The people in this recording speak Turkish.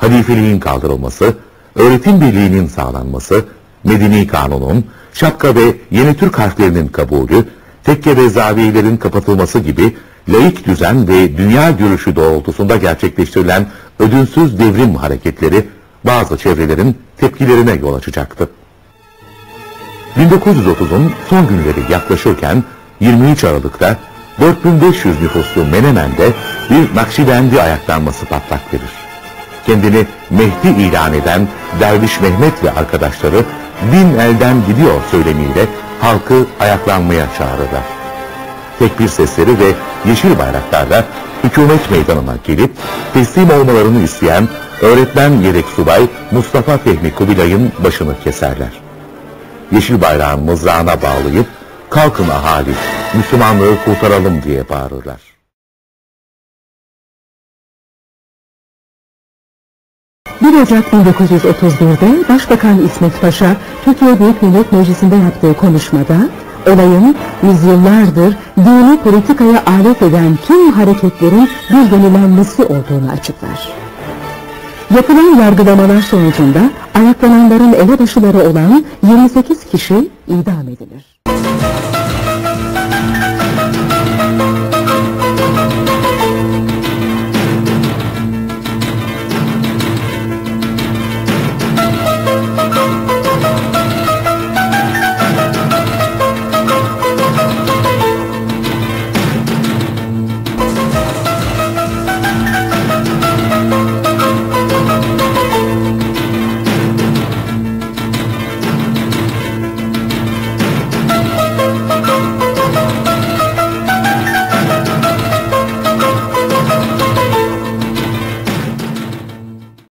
halifeliğin kaldırılması, öğretim birliğinin sağlanması, medeni kanunun, şapka ve yeni Türk harflerinin kabulü, tekke ve zaviyelerin kapatılması gibi laik düzen ve dünya görüşü doğrultusunda gerçekleştirilen ödünsüz devrim hareketleri bazı çevrelerin tepkilerine yol açacaktı. 1930'un son günleri yaklaşırken 23 Aralık'ta 4500 nüfuslu Menemen'de bir Nakşibendi ayaklanması patlak verir. Kendini Mehdi ilan eden Derviş Mehmet ve arkadaşları din elden gidiyor söylemiyle halkı ayaklanmaya çağırırlar. Tekbir sesleri ve yeşil bayraklarla hükümet meydanına gelip teslim olmalarını isteyen öğretmen yedek subay Mustafa Fehmi Kubilay'ın başını keserler. Yeşil bayrağın mızrağına bağlayıp kalkın ahali Müslümanlığı kurtaralım diye bağırırlar. ...1 Ocak 1931'de Başbakan İsmet Paşa Türkiye Büyük Millet Meclisi'nde yaptığı konuşmada olayın yüzyıllardır dini politikaya alet eden tüm hareketlerin bir yenilenmesi olduğunu açıklar. Yapılan yargılamalar sonucunda ayaklananların elebaşıları olan 28 kişi idam edilir.